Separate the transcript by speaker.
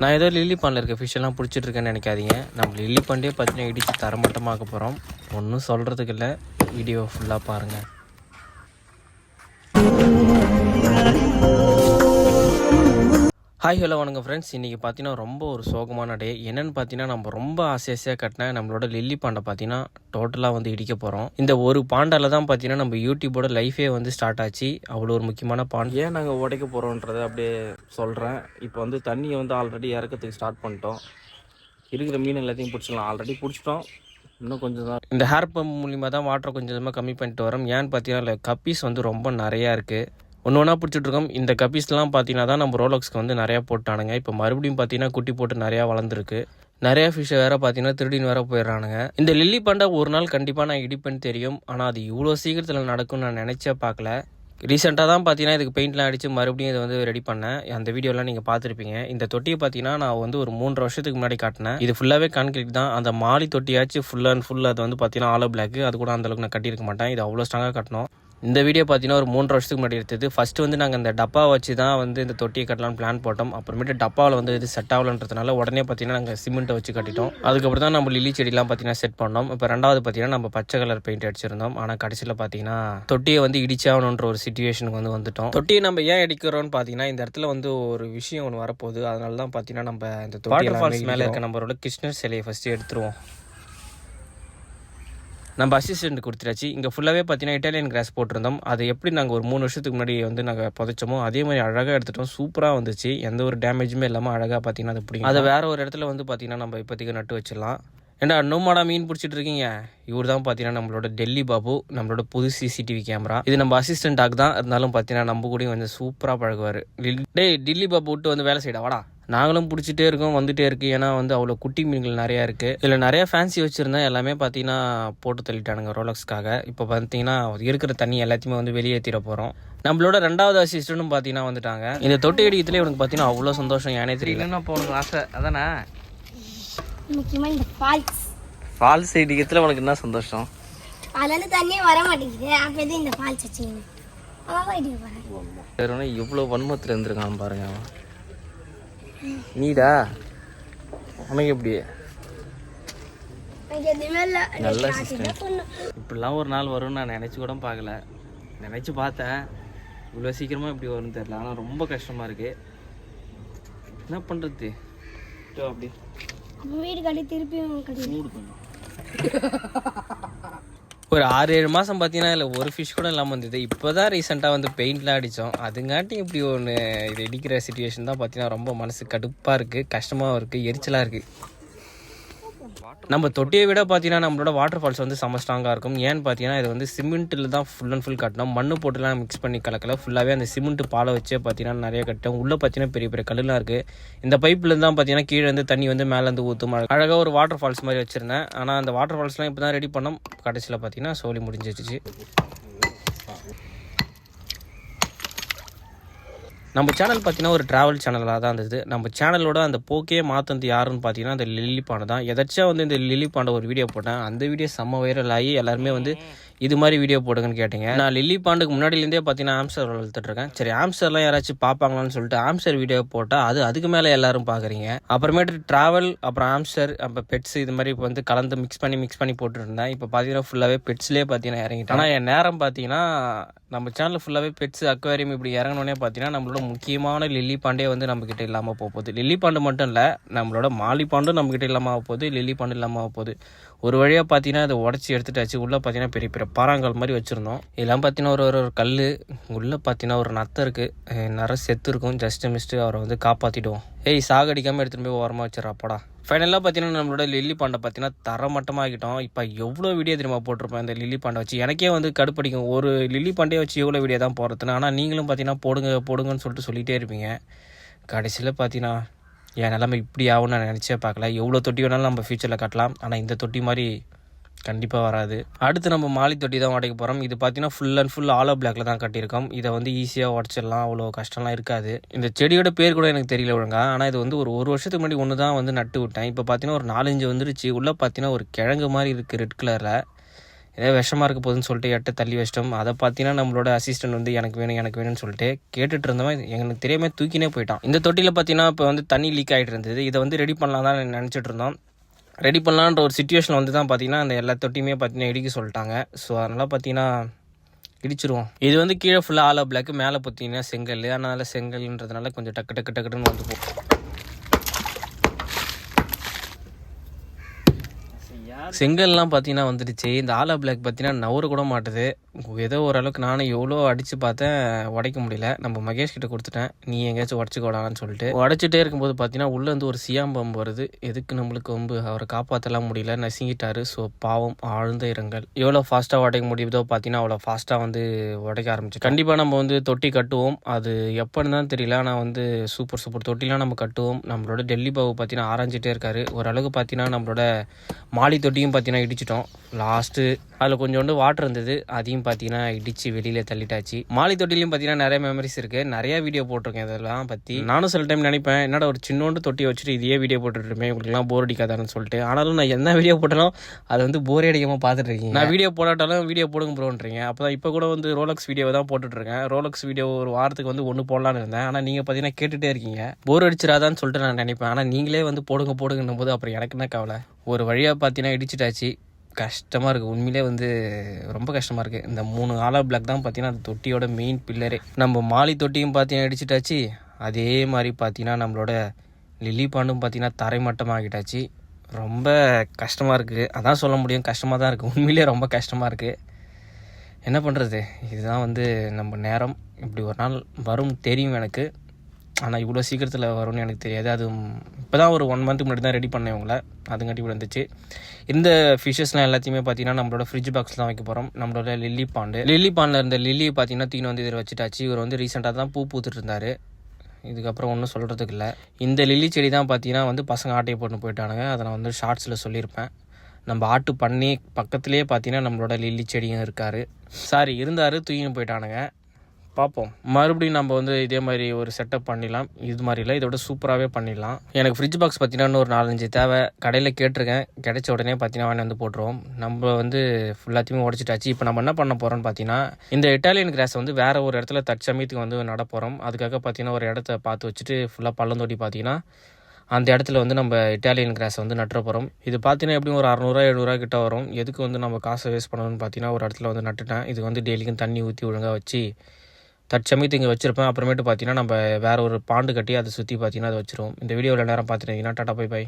Speaker 1: நான் ஏதோ லில்லி பாண்டில் இருக்க ஃபிஷ்ஷெல்லாம் பிடிச்சிட்ருக்கேன்னு நினைக்காதீங்க. நம்ம லில்லி பாண்டே பார்த்தீங்கன்னா இடித்து தரமட்டமாக்க போகிறோம் ஒன்றும் சொல்கிறதுக்கு இல்லை. வீடியோ ஃபுல்லாக பாருங்கள் ஹாய் ஹலோ வணக்கம் ஃப்ரெண்ட்ஸ் இன்றைக்கி பார்த்தீங்கன்னா ரொம்ப ஒரு சோகமான டே என்னென்னு பார்த்தீங்கன்னா நம்ம ரொம்ப ஆசை ஆசையாக கட்டின நம்மளோட லில்லி பாண்டை பார்த்தீங்கன்னா டோட்டலாக வந்து இடிக்க போகிறோம் இந்த ஒரு பாண்டால தான் பார்த்தீங்கன்னா நம்ம யூடியூபோட லைஃபே வந்து ஸ்டார்ட் ஆச்சு. அவ்வளோ ஒரு முக்கியமான பாண்ட் ஏன் நாங்கள் உடைக்க போகிறோன்றதை அப்படியே சொல்கிறேன் இப்போ வந்து தண்ணியை வந்து ஆல்ரெடி இறக்கத்துக்கு ஸ்டார்ட் பண்ணிட்டோம். இருக்கிற மீன் எல்லாத்தையும் பிடிச்சிக்கலாம் ஆல்ரெடி பிடிச்சிட்டோம். இன்னும் கொஞ்சம் தான் இந்த ஹேர் பம்ப் மூலிமா தான் வாட்டரை கொஞ்சம் கொஞ்சமாக கம்மி பண்ணிட்டு வரோம். ஏன்னு பார்த்தீங்கன்னா கப்பீஸ் வந்து ரொம்ப நிறையா இருக்குது ஒன்று ஒன்றா பிடிச்சிட்ருக்கோம். இந்த கப்பீஸ்லாம் பார்த்தீங்கன்னா தான் நம்ம ரோலக்ஸ்க்கு வந்து நிறையா போட்டானுங்க. இப்போ மறுபடியும் பார்த்தீங்கன்னா குட்டி போட்டு நிறையா வளர்ந்துருக்கு. நிறையா ஃபிஷ்ஷை வேறு பார்த்தீங்கன்னா திருடின்னு வேறு போயிடுறானுங்க இந்த லில்லி பண்டை ஒரு நாள் கண்டிப்பாக நான் இடிப்பேன்னு தெரியும். ஆனால் அது இவ்வளோ சீக்கிரத்தில் நடக்கும்னு நான் நினச்சே பார்க்கல ரீசெண்டாக தான் பார்த்தீங்கன்னா இதுக்கு பெயிண்ட்லாம் அடித்து மறுபடியும் இதை வந்து ரெடி பண்ணேன். அந்த வீடியோலாம் நீங்கள் பார்த்துருப்பீங்க. இந்த தொட்டியை பார்த்தீங்கன்னா நான் வந்து ஒரு மூன்று வருஷத்துக்கு முன்னாடி காட்டினேன். இது ஃபுல்லாகவே கான்கிரீட் தான். அந்த மாலி தொட்டியாச்சு ஃபுல் அண்ட் ஃபுல் அது வந்து பார்த்தீங்கன்னா ஆலோ பிளாக் அது கூட அந்தளவுக்கு நான் கட்டியிருக்க மாட்டேன். இது அவ்வளோ ஸ்ட்ராங்காக கட்டணும் இந்த வீடியோ பார்த்தீங்கன்னா ஒரு மூன்று வருஷத்துக்கு முன்னாடி எடுத்தது. ஃபர்ஸ்ட் வந்து நாங்கள் இந்த டப்பா வச்சு தான் வந்து இந்த தொட்டியை கட்டலாம்னு பிளான் போட்டோம். அப்புறமேட்டு டப்பாவில் வந்து இது செட் ஆகலன்றதுனால உடனே பார்த்தீங்கன்னா நாங்கள் சிமெண்ட்டை வச்சு கட்டிட்டோம். அதுக்கப்புறம் தான் நம்ம லில்லி செடிலாம் பார்த்தீங்கன்னா செட் பண்ணோம். இப்போ ரெண்டாவது பார்த்தீங்கன்னா நம்ம பச்சை கலர் பெயிண்ட் அடிச்சிருந்தோம். ஆனால் கடைசியில் பார்த்தீங்கன்னா தொட்டியை வந்து இடிச்சாகணுன்ற ஒரு சுச்சுவேஷனுக்கு வந்து வந்துட்டோம். தொட்டியை நம்ம ஏன் அடிக்கிறோம்னு பார்த்தீங்கன்னா இந்த இடத்துல வந்து ஒரு விஷயம் ஒன்று வரப்போகுது. அதனால தான் பார்த்தீங்கன்னா நம்ம இந்த வாட்டர் ஃபால்ஸ் மேலே இருக்க நம்மளோட கிருஷ்ணர் சிலையை ஃபஸ்ட்டு எடுத்துருவோம். நம்ம அசிஸ்டண்ட் கொடுத்துட்டாச்சு. இங்கே ஃபுல்லாகவே பார்த்தீங்கன்னா இட்டாலியன் கிராஸ் போட்டிருந்தோம். அது எப்படி நாங்கள் ஒரு மூணு வருஷத்துக்கு முன்னாடி வந்து நாங்கள் புதைச்சோமோ அதே மாதிரி அழகாக எடுத்துட்டோம். சூப்பராக வந்துச்சு. எந்த ஒரு டேமேஜுமே இல்லாமல் அழகாக பார்த்தீங்கன்னா அது பிடிக்கும் அதை வேற ஒரு இடத்துல வந்து பார்த்தீங்கன்னா நம்ம இப்போதைக்கு நட்டு வச்சிடலாம். ஏண்டா நோமாடா மீன் பிடிச்சிட்டு இருக்கீங்க? இவர் தான் பார்த்தீங்கன்னா நம்மளோட டெல்லி பாபு நம்மளோட புது சிசிடிவி கேமரா இது நம்ம அசிஸ்டன்ட் டாக் தான். இருந்தாலும் பார்த்தீங்கன்னா நம்ம கூடயும் வந்து சூப்பராக பழகுவார். டேய் டெல்லி பாபு விட்டு வந்து வேலை செய்யடா. வாடா. நாங்களும் பிடிச்சிட்டே இருக்கோம் வந்துட்டே இருக்கு. ஏன்னா வந்து அவ்வளோ குட்டி மீன்கள் நிறையா இருக்குது இதில் நிறைய ஃபேன்சி வச்சுருந்தேன் எல்லாமே பார்த்தீங்கன்னா போட்டு தள்ளிட்டானுங்க ரோலக்ஸ்க்காக. இப்போ பார்த்தீங்கன்னா இருக்கிற தண்ணி எல்லாத்தையுமே வந்து வெளியேற்றிட போகிறோம் நம்மளோட ரெண்டாவது அசிஸ்டன்ட்டும் பார்த்தீங்கன்னா வந்துட்டாங்க. இந்த தொட்டி அடிக்கிறதுல இவனுக்கு பார்த்தீங்கன்னா அவ்வளோ சந்தோஷம் ஏனே தெரியல.
Speaker 2: என்னென்ன போகணும் ஆசை? அதானே?
Speaker 3: முக்கியமாக இந்த ஃபால்ஸ்
Speaker 2: ஃபால்ஸ் இடிக்கிறதுல உனக்கு என்ன சந்தோஷம்?
Speaker 3: அதுலேருந்து தண்ணியே வர மாட்டேங்குது. அப்போ எதுவும் இந்த ஃபால்ஸ் வச்சுக்கணும்
Speaker 2: இவ்வளோ வன்மத்தில் இருந்திருக்கான் பாருங்க நீடா உனக்கு எப்படி நல்ல
Speaker 3: சொன்னேன்
Speaker 2: இப்படிலாம் ஒரு நாள் வரும்னு நான் நினச்சி கூட பார்க்கல. நினச்சி பார்த்தேன். இவ்வளோ சீக்கிரமாக இப்படி வரும்னு தெரியல. ஆனால் ரொம்ப கஷ்டமாக இருக்கு. என்ன பண்ணுறது அப்படி.
Speaker 3: அப்போ வீடு கட்டி கட்டி.
Speaker 2: மூடு பண்ணு
Speaker 1: ஒரு ஆறு ஏழு மாதம் பார்த்தீங்கன்னா இல்லை ஒரு ஃபிஷ் கூட இல்லாமல் இருந்தது. இப்போ தான் ரீசெண்டாக வந்து பெயிண்ட்லாம் அடித்தோம் அதுங்காட்டி இப்படி ஒன்று இது இடிக்கிற சுச்சுவேஷன் தான் பார்த்தீங்கன்னா ரொம்ப மனசு கடுப்பாக இருக்குது கஷ்டமாகவும் இருக்குது எரிச்சலாக இருக்குது நம்ம தொட்டியை விட பார்த்தீங்கன்னா நம்மளோட வாட்டர் ஃபால்ஸ் வந்து செம்ம ஸ்ட்ராங்காக இருக்கும். ஏன்னு பார்த்தீங்கன்னா இது வந்து சிமெண்ட்டில் தான் ஃபுல் அண்ட் ஃபுல் கட்டணும். மண்ணு போட்டுலாம் மிக்ஸ் பண்ணி கலக்கல. ஃபுல்லாகவே அந்த சிமெண்ட் பாலை வச்சே பார்த்தீங்கன்னா நிறைய கட்டும். உள்ளே பார்த்தீங்கன்னா பெரிய பெரிய கல்லுலாம் இருக்குது இந்த பைப்பில் தான் பார்த்தீங்கன்னா கீழே வந்து தண்ணி வந்து மேலேருந்து ஊற்றும் அழகாக ஒரு வாட்டர் ஃபால்ஸ் மாதிரி வச்சுருந்தேன். ஆனால் அந்த வாட்டர் ஃபால்ஸ்லாம் இப்போ தான் ரெடி பண்ணோம். கடைசியில் பார்த்தீங்கன்னா சோழி முடிஞ்சிருச்சு. நம்ம சேனல் பார்த்தீங்கன்னா ஒரு ட்ராவல் சேனலாக தான் இருந்தது. நம்ம சேனலோட அந்த போக்கே மாற்றினது யாருன்னு பார்த்தீங்கன்னா அந்த லில்லி பாண்டை தான். எதாச்சும் வந்து இந்த லில்லி பாண்டை ஒரு வீடியோ போட்டேன். அந்த வீடியோ செம்ம வைரல் ஆகி எல்லாருமே வந்து இது மாதிரி வீடியோ போடுங்கன்னு கேட்டீங்க. நான் லில்லி பாண்டுக்கு முன்னாடிலேருந்தே பார்த்தீங்கன்னா ஆம்ஸ்டர் வளர்த்துட்ருக்கேன் சரி ஆம்ஸ்டர்லாம் யாராச்சும் பார்ப்பாங்களான்னு சொல்லிட்டு ஆம்ஸ்டர் வீடியோ போட்டால் அது அதுக்கு மேலே எல்லாரும் பார்க்குறீங்க அப்புறமேட்டு ட்ராவல் அப்புறம் ஆம்ஸ்டர் அப்போ பெட்ஸ் இது மாதிரி இப்போ வந்து கலந்து மிக்ஸ் பண்ணி மிக்ஸ் பண்ணி போட்டுருந்தேன் இப்போ பார்த்தீங்கன்னா ஃபுல்லாகவே பெட்ஸ்லேயே பார்த்தீங்கன்னா இறங்கிட்டேன். ஆனால் என் நேரம் பார்த்தீங்கன்னா நம்ம சேனல் ஃபுல்லாகவே பெட்ஸ் அக்வேரியம் இப்படி இறங்கினோடனே பார்த்தீங்கன்னா நம்மளோட முக்கியமான லில்லி பாண்டே வந்து நம்மக்கிட்ட இல்லாமல் போக போகுது. லில்லி பாண்டு மட்டும் இல்லை நம்மளோட மாலி பாண்டும் நம்மக்கிட்ட இல்லாமல் ஆக போகுது லில்லி பாண்டு இல்லாமல் ஆக போகுது. ஒரு வழியாக பார்த்தீங்கன்னா அதை உடச்சி எடுத்துட்டாச்சு. உள்ளே பார்த்தீங்கன்னா பெரிய பெரிய பாறாங்கல் மாதிரி வச்சுருந்தோம். இதெல்லாம் பார்த்தீங்கன்னா ஒரு ஒரு கல் உள்ளே பார்த்தீங்கன்னா ஒரு நத்தை இருக்குது நிறைய செத்து இருக்கும். ஜஸ்ட்டு மிஸ்ட்டு அவரை வந்து காப்பாற்றிடுவோம் ஏய் சாகடிக்காமல் எடுத்துகிட்டு போய் ஓரமாக வச்சிடறாப்படா. ஃபைனலாக பார்த்தீங்கன்னா நம்மளோட லில்லி பாண்டை பார்த்தீங்கன்னா தரமட்டமாகிட்டோம். இப்போ எவ்வளோ வீடியோ தெரியுமா போட்டிருப்பேன் இந்த லில்லி பாண்டை வச்சு. எனக்கே வந்து கடுப்படிக்கும். ஒரு லில்லி பாண்டே வச்சு எவ்வளோ வீடியோ தான் போடுறதுன்னு. ஆனால் நீங்களும் பார்த்தீங்கன்னா போடுங்க போடுங்கன்னு சொல்லிட்டு சொல்லிகிட்டே இருப்பீங்க. கடைசியில் பார்த்தீங்கன்னா என் நிலமை இப்படி ஆகும்னு நான் நினச்சே பார்க்கல. எவ்வளோ தொட்டி வேணாலும் நம்ம ஃப்யூச்சரில் கட்டலாம். ஆனால் இந்த தொட்டி மாதிரி கண்டிப்பாக வராது. அடுத்து நம்ம மாலி தொட்டி தான் உடைக்க போகிறோம் இது பார்த்தீங்கன்னா ஃபுல் அண்ட் ஃபுல் ஆலோ பிளாக்ல தான் கட்டியிருக்கோம். இதை வந்து ஈஸியாக உடச்சிடலாம். அவ்வளோ கஷ்டம்லாம் இருக்காது. இந்த செடியோட பேர் கூட எனக்கு தெரியல ஒழுங்கா. ஆனால் இது வந்து ஒரு ஒரு வருஷத்துக்கு முன்னாடி ஒன்று தான் வந்து நட்டு விட்டேன். இப்போ பார்த்தீங்கன்னா ஒரு நாலஞ்சு வந்துருச்சு. உள்ளே பார்த்தீங்கன்னா ஒரு கிழங்கு மாதிரி இருக்குது ரெட் கலரில் ஏதோ விஷமாக இருக்க போகுதுன்னு சொல்லிட்டு எட்ட தள்ளி வச்சிட்டோம். அதை பார்த்தீங்கன்னா நம்மளோட அசிஸ்டன்ட் வந்து எனக்கு வேணும் எனக்கு வேணும்னு சொல்லிட்டு கேட்டுட்டு இருந்தவன் எனக்கு தெரியாமல் தூக்கினே போயிட்டான். இந்த தொட்டியில் பார்த்தீங்கன்னா இப்போ வந்து தண்ணி லீக் ஆகிட்டு இருந்தது. இதை வந்து ரெடி பண்ணலாம் தான் நினச்சிட்டு இருந்தோம். ரெடி பண்ணலான்ற ஒரு சுச்சுவேஷன் வந்து தான் பார்த்தீங்கன்னா அந்த எல்லா தொட்டியுமே பார்த்தீங்கன்னா இடிக்க சொல்லிட்டாங்க. ஸோ அதனால் பார்த்தீங்கன்னா இடிச்சிருவோம். இது வந்து கீழே ஃபுல்லாக ஆலோ பிளாக் மேலே பார்த்தீங்கன்னா செங்கல். அதனால செங்கல்ன்றதுனால கொஞ்சம் டக்கு டக்கு டக்குன்னு வந்து போகும். செங்கல்லாம் பார்த்தீங்கன்னா வந்துடுச்சு. இந்த ஆலா பிளாக் பார்த்தீங்கன்னா நவர கூட மாட்டுது. ஏதோ ஓரளவுக்கு நானும் எவ்வளோ அடித்து பார்த்தேன் உடைக்க முடியல. நம்ம மகேஷ் கிட்ட கொடுத்துட்டேன் நீ எங்கேயாச்சும் உடச்சிக்கோடான்னு சொல்லிட்டு. உடச்சிட்டே இருக்கும்போது பார்த்தீங்கன்னா உள்ளேருந்து ஒரு சியாம் பம்பு வருது. எதுக்கு நம்மளுக்கு வம்பு? அவரை காப்பாற்றலாம் முடியல நசுங்கிட்டாரு. ஸோ பாவம் ஆழ்ந்த இரங்கல். எவ்வளோ ஃபாஸ்ட்டாக உடைக்க முடியுதோ பார்த்தீங்கன்னா அவ்வளோ ஃபாஸ்ட்டாக வந்து உடைக்க ஆரம்பிச்சு. கண்டிப்பாக நம்ம வந்து தொட்டி கட்டுவோம். அது எப்போன்னு தான் தெரியல. ஆனால் வந்து சூப்பர் சூப்பர் தொட்டிலாம் நம்ம கட்டுவோம். நம்மளோட டெல்லி பாபு பார்த்தீங்கன்னா ஆராய்ஞ்சிட்டே இருக்காரு. ஓரளவுக்கு பார்த்தீங்கன்னா நம்மளோட மாலி தொட்டியும் பார்த்தீங்கன்னா இடிச்சிட்டோம். லாஸ்ட்டு அதில் கொஞ்சோண்டு வாட்டர் இருந்தது. அதையும் பார்த்தீங்கன்னா இடிச்சு வெளியில தள்ளிட்டாச்சு. மாலை தொட்டிலையும் பார்த்தீங்கன்னா நிறைய மெமரிஸ் இருக்கு. நிறைய வீடியோ போட்டிருக்கேன் இதெல்லாம் பற்றி நானும் சில டைம் நினைப்பேன் என்னடா ஒரு சின்னோண்டு தொட்டி வச்சுட்டு இதையே வீடியோ போட்டுருப்பேன் உங்களுக்குலாம் போர் அடிக்காதான்னு சொல்லிட்டு. ஆனாலும் நான் என்ன வீடியோ போட்டாலும் அது வந்து போரே அடிக்காமல் பார்த்துட்டு இருக்கீங்க. நான் வீடியோ போடாட்டாலும் வீடியோ போடுங்க ப்ரோன்றீங்க. அப்போ தான் இப்போ கூட வந்து ரோலக்ஸ் வீடியோ தான் போட்டுட்ருக்கேன் ரோலக்ஸ் வீடியோ ஒரு வாரத்துக்கு வந்து ஒன்று போடலான்னு இருந்தேன். ஆனால் நீங்கள் பார்த்தீங்கன்னா கேட்டுகிட்டே இருக்கீங்க. போர் அடிச்சிடாதான்னு சொல்லிட்டு நான் நினைப்பேன். ஆனால் நீங்களே வந்து போடுங்க போடுங்கன்னும் போது அப்புறம் எனக்கு என்ன கவலை? ஒரு வழியாக பார்த்தீங்கன்னா இடிச்சிட்டாச்சு. கஷ்டமாக இருக்குது உண்மையிலே வந்து ரொம்ப கஷ்டமாக இருக்குது இந்த மூணு ஆலா பிளாக் தான் பார்த்தீங்கன்னா அந்த தொட்டியோட மெயின் பில்லரே நம்ம மாலி தொட்டியும் பார்த்தீங்கன்னா அடிச்சிட்டாச்சு அதே மாதிரி பார்த்தீங்கன்னா நம்மளோட லில்லி பாண்டும் பார்த்தீங்கன்னா தரைமட்டமாகிட்டாச்சு ரொம்ப கஷ்டமாக இருக்குது அதான் சொல்ல முடியும். கஷ்டமாக தான் இருக்குது உண்மையிலே ரொம்ப கஷ்டமாக இருக்குது என்ன பண்ணுறது இதுதான் வந்து நம்ம நேரம். இப்படி ஒரு நாள் வரும் தெரியும் எனக்கு. ஆனால் இவ்வளோ சீக்கிரத்தில் வரும்னு எனக்கு தெரியாது. அது இப்போ தான் ஒரு ஒன் மந்த்துக்கு முன்னாடி தான் ரெடி பண்ணேன் உங்களை அதுங்காட்டி இப்படி வந்துச்சு இந்த ஃபிஷஸ்லாம் எல்லாத்தையுமே பார்த்தீங்கன்னா நம்மளோட ஃப்ரிட்ஜ் பாக்ஸ் தான் வைக்க போகிறோம் நம்மளோட லில்லி பாண்டு லில்லி பாண்டில் இருந்த லில்லி பார்த்தீங்கன்னா தீனு வந்து இதில் வச்சுட்டாச்சு. இவர் வந்து ரீசெண்டாக தான் பூ பூத்துட்டு இருந்தார். இதுக்கப்புறம் ஒன்றும் சொல்கிறதுக்கு இல்லை. இந்த லில்லி செடி தான் பார்த்தீங்கன்னா வந்து பசங்க ஆட்டையை போட்டு போயிட்டானுங்க. அதை நான் வந்து ஷார்ட்ஸில் சொல்லியிருப்பேன். நம்ம ஆட்டு பண்ணி பக்கத்துலேயே பார்த்தீங்கன்னா நம்மளோட லில்லி செடியும் இருக்கார். சாரி இருந்தார் தூயும் போயிட்டானுங்க. பார்ப்போம். மறுபடியும் நம்ம வந்து இதே மாதிரி ஒரு செட்டப் பண்ணிடலாம். இது மாதிரி இல்லை இதோட சூப்பராகவே பண்ணிடலாம். எனக்கு ஃப்ரிட்ஜ் பாக்ஸ் பார்த்தீங்கன்னா ஒரு நாலஞ்சு தேவை. கடையில் கேட்டிருக்கேன். கிடைச்ச உடனே பார்த்தீங்கன்னா வாங்கி வந்து போட்டுருவோம். நம்ம வந்து ஃபுல்லாத்தையுமே உடச்சிட்டாச்சு. இப்போ நம்ம என்ன பண்ண போகிறோம்னு பார்த்தீங்கன்னா இந்த இட்டாலியன் கிராஸை வந்து வேறு ஒரு இடத்துல தற்சமயத்துக்கு வந்து நட போகிறோம் அதுக்காக பார்த்தீங்கன்னா ஒரு இடத்த பார்த்து வச்சுட்டு ஃபுல்லாக பள்ளந்தோட்டி பார்த்தீங்கன்னா அந்த இடத்துல வந்து நம்ம இட்டாலியன் கிராஸை வந்து நட்டுற போகிறோம் இது பார்த்தீங்கன்னா எப்படியும் ஒரு அறநூறுவா எழுநூறுவா கிட்ட வரும். எதுக்கு வந்து நம்ம காசை வேஸ்ட் பண்ணணும்னு பார்த்தீங்கன்னா ஒரு இடத்துல வந்து நட்டுட்டேன். இது வந்து டெய்லிக்கும் தண்ணி ஊற்றி ஒழுங்காக வச்சு தற்சமயத்து இங்கே வச்சிருப்பேன். அப்புறமேட்டு பார்த்தீங்கன்னா நம்ம வேறு ஒரு பாண்டு கட்டி அதை சுற்றி பார்த்தீங்கன்னா அதை வச்சிருவோம். இந்த வீடியோவில் நேரம் பார்த்துட்டீங்கன்னா டாட்டா பை பை.